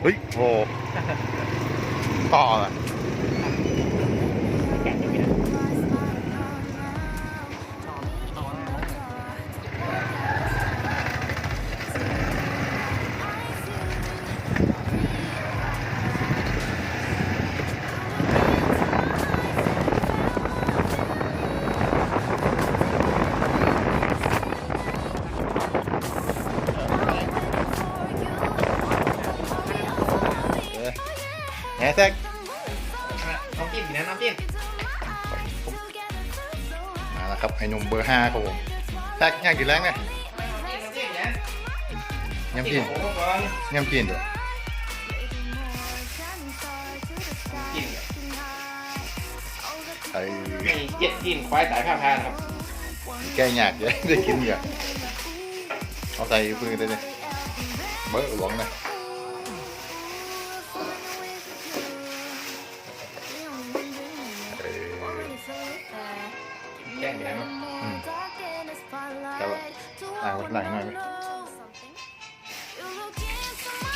เฮ้ยโหต่อเลย แกะอยู่เนี่ยแหน่แท็กน้ำจิ้มอยู่นะน้ำจิ้มมาแล้วครับไอ้หนุ่มเบอร์ห้าครับผมแท็กย่างกี่แรงเนี่ยน้ำจิ้มนะยำจีนโอ้โหก่อนยำจีนด้วยจิ้มไอ้มีเจ็ดจิ้มควายสายผ้าพานครับ แกหยาดเยอะได้กินเยอะเอาใส่ปืนได้เลยเบอร์หลวงเลย แกล้งอยู่นะอืมแต่ว่าอ่าวัดไหนหน่อยไหม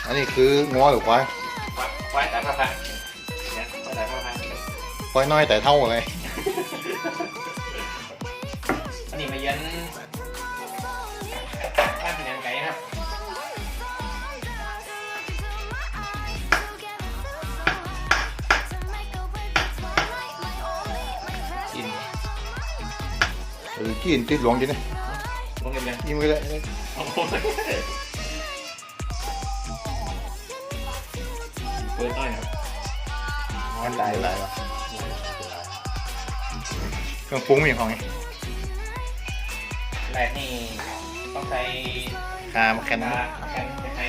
อันนี้คืองัวหรือควายควายสายผ้าพานเนี่ยควายสายผ้าพานควายน้อยแต่เท่าเลยอันนี้มาเย็น กินติดหลวงกินเลยลงกันเลยยิ้มไปเลยโอ้โหเปิดหน่อยครับมันได้หลายวะเครื่องปรุงมีของไงแรกนี่ต้องใช้คามาแค่นั้นปลาแข็งใช้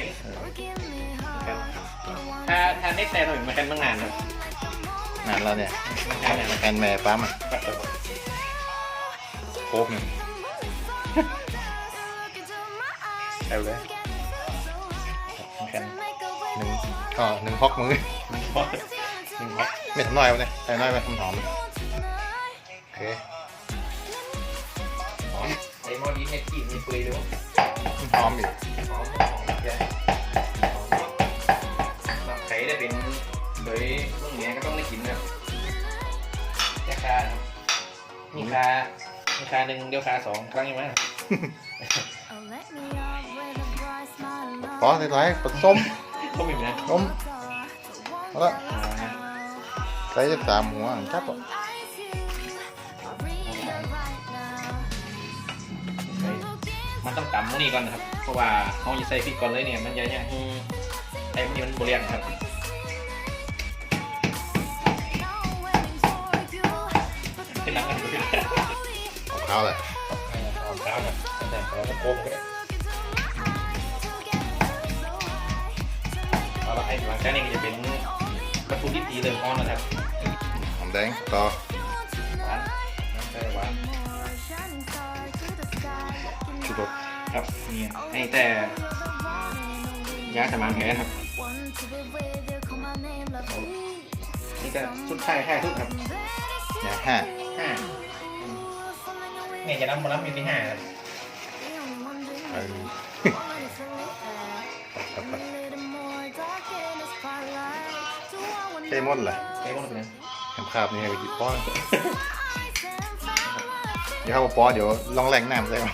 ถ้าถ้าเน็ตแต่หน่อยมันกันตั้งนานครับนานแล้วเนี่ยมันกันนานมาแคนแม่ป้ามันโคบหนึ่งเอาเลยมาแคนหนึ่งก็หนึ่งพอกมือหนึ่งพอหนึ่งพอไม่ทำน้อยไปเลยใส่น้อยไปทำหอมโอเคหอมไอ้หมอดีเนี่ยจีบมีเปลือยด้วยหอมอีกหอมหอมแกแบบไข่ได้เป็นโดยเรื่องนี้ก็ต้องได้กินครับแค่คาครับมีคา มีคาหนึ่งเดียวคาสองครั้งยังไงขอใส่ไรผสมก็มีนะต้มเอาละอ่าใส่จะสามหัวจับอะมันต้องตำนี้ก่อนนะครับ เพราะว่าเขาจะใส่พริกก่อนเลยเนี่ยมันจะเนี่ยไอ้พวกนี้มันบริยนครับ เอาข้าวเลยเอาข้าวนะแต่เราต้องโกงก็ได้เอาละไอ้หลังจากนี้ก็จะเป็นวัตถุดิบที่เริ่มอ่อนแล้วครับหอมแดงต่อหวานน้ำใส่หวานชูรสครับนี่ให้แต่ยาสมานแผลครับนี่ก็ชุดไทยแค่ทุกครับเนี่ยห้าห้า เนี่ยจะน้ำมันน้ำมีที่ห้าครับเออใช่หมดเลยใช้พวกนี้แคมขาบนี่ไงไปกินป้อนเดี๋ยวเข้ามาป้อนเดี๋ยวลองแรงน้ำใส่ก่อน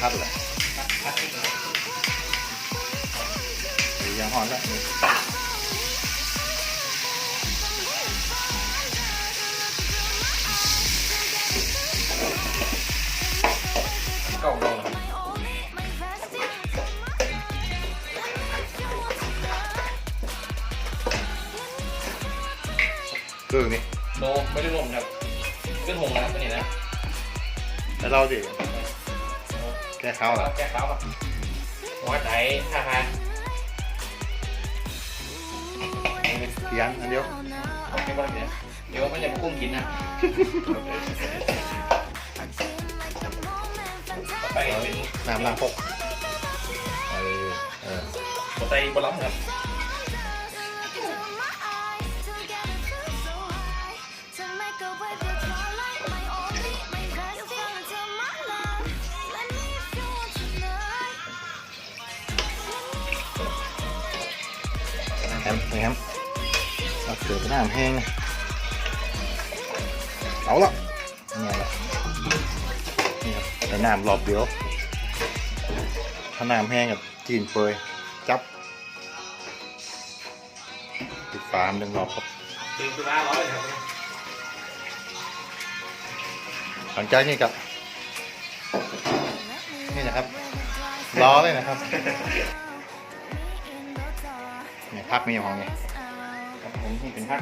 พัดเลยเดี๋ยวยังหอนแล้ว ครื่องนี่โนไม่ได้ลงครับ ขึ้นหงนะครับตัวนี้นะแล้วเราดิแก้เข้าเหรอแก้ขาวครับหัวใจท่าทางเทียนอันเดียวไม่ว่าเดี๋ยวเดี๋ยวมันจะมากุ้งกินนะไปน้ำล้างพกเออเออหัวใจบอลล็อกครับ เราเกลือน้ำแห้งเอาละนี่แหละนี่ครับแต่น้ำรอบเดียวถ้าน้ำแห้งกับจีนเปยจับปิดฝามหนึ่งรอบครับดื่มสุราร้อยครับหลังจากนี้กับนี่นะครับล้อเลยนะครับเนี่ยพักมีของเนี่ย ผมนี่เป็นพัก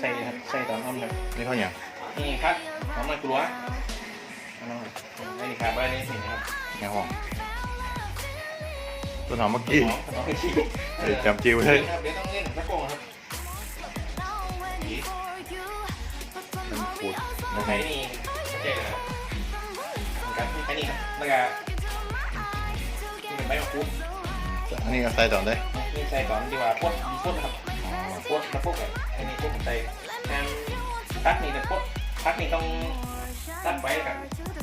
ใส่ครับใส่ตอนอ้อมครับนี่เขาอย่างนี่พักหอมมันกลัวอันนั้นครับไอ้นี่ครับไว้นี่สินะครับในห้องต้นหอมเมื่อกี้หอมหอมขี้เดี๋ยวจำจิ้วเลยครับเดี๋ยวต้องเล่นตะโกงครับมันปูดตรงไหนนี่เจ๊เลยครับครับนี่แค่นี้ครับแล้วก็นี่เป็นใบมะกรูดอันนี้ก็ใส่ต่อได้นี่ใส่ก่อนดีกว่าพดพดครับอ๋อ พดแล้วพวกแบบไอ้นี่พวกใส่แฮมพักนี่แต่พดพักนี่ต้องตัดไว้ครับ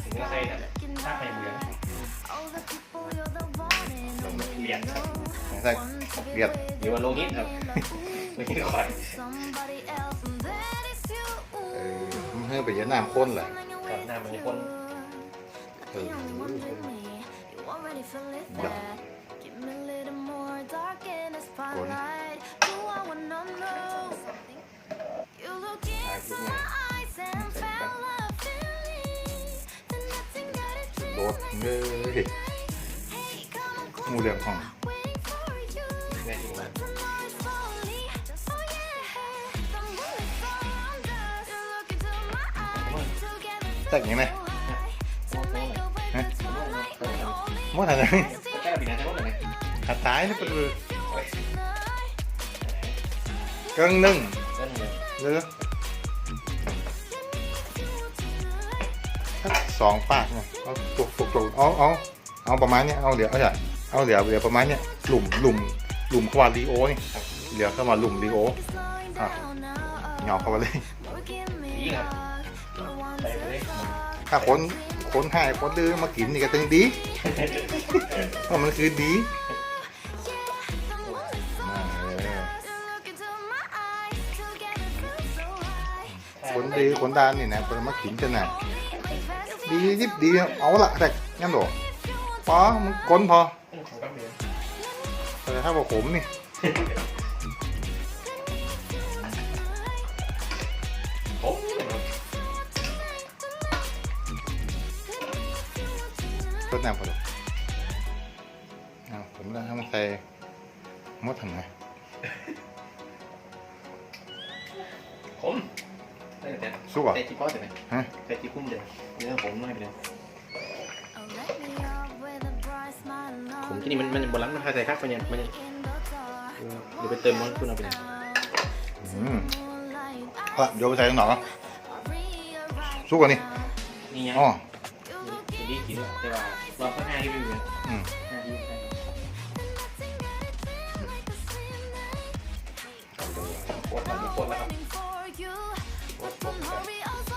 ถึงจะใส่แต่ถ้าใส่เหมือนเหรียญครับใส่เลียดหรือว่าโลหิตครับโลหิตคอยเออมันเพื่อไปเยอะน้ำข้นแหละก่อนหน้ามันจะพ่นเออ โดดเลยงูเหลือมของแม่จริงมากแต่งยังไงโอ้โหฮะโอ้โหมดอะไรแค่ปีนั้นจะว่าอะไรขาดท้ายนี่เป็น เกิงหนึ่งเล่นเลยหรือสักสองปากเนี่ยเอาตุกตุกตุกเอาเอาเอาประมาณเนี้ยเอาเดี๋ยวเอาอย่าเอาเดี๋ยวเดี๋ยวประมาณเนี้ยหลุมหลุมหลุมเข้ามาลีโอนี่เดี๋ยวเข้ามาหลุมลีโออะเหงาเข้ามาเลยดีครับไปเลยถ้าคนคนให้คนดื้อมากินนี่ก็ตึงดีเพราะมันคือดี คนดื้อคนดานนี่นะเป็นมากินกันะดียิบดีเอาละแต่งั้นหรอพอมันก้นพอแต่ถ้าบอกผมนี่โอ้รดน้ำพอดีเอาผมแล้วให้มันใส่มดทำไงผม ได้แต่สู้อะใส่ที่ป้อเดี๋ยวฮะใส่ที่คุ้มเดี๋ยวเรื่องผมไม่เป็นผมที่นี่มันมันบนหลังมันพาใส่ครับมันยังมันยังเดี๋ยวไปเติมมันคุณเอาไปเลยอืมก็โยนไปใส่ตรงไหนอะสู้กว่านี่นี่ไงอ๋อจะดีกินแต่ว่ารอบข้างหน้าที่ไม่มีอืมห้าที่โคตรแล้วโคตรแล้วครับโคตรโคตร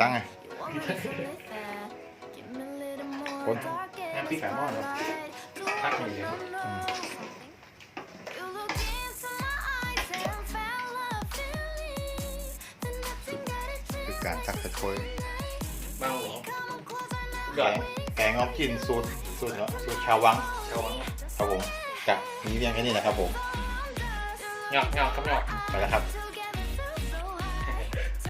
ตั้งไงคนน้ำพริกขาหม้อครับพักหนึ่งเลยครับคือการชักกระโชยเบาเหรอแกงแกงออฟกินสูตรสูตรเนาะสูตรชาววังชาววังครับผมกะมีเพียงแค่นี้นะครับผมหยอกหยอกครับหยอกไปแล้วครับ